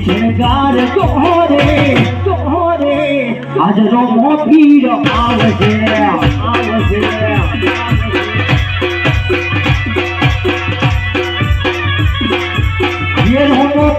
જગાર તોરે તોરે આજ રો મોતી આવશે આવશે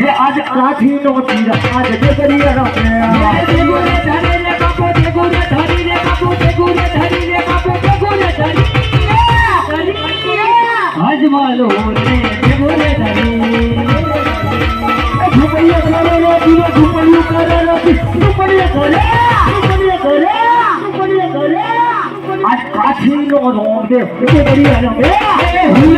ये आज काठी नो तीर, आज देगरिया रमे देगुरे धरी रे बापू देगुरे धरी रे बापू देगुरे धरी रे बापू देगुरे धरी आज वालो रे देगुरे धरी झुपड़िया करे रे पीरे झुपड़िया करे रे झुपड़िया करे झुपड़िया करे झुपड़िया करे। आज काठी नो रोंग दे देगरिया रमे हुए रे रमे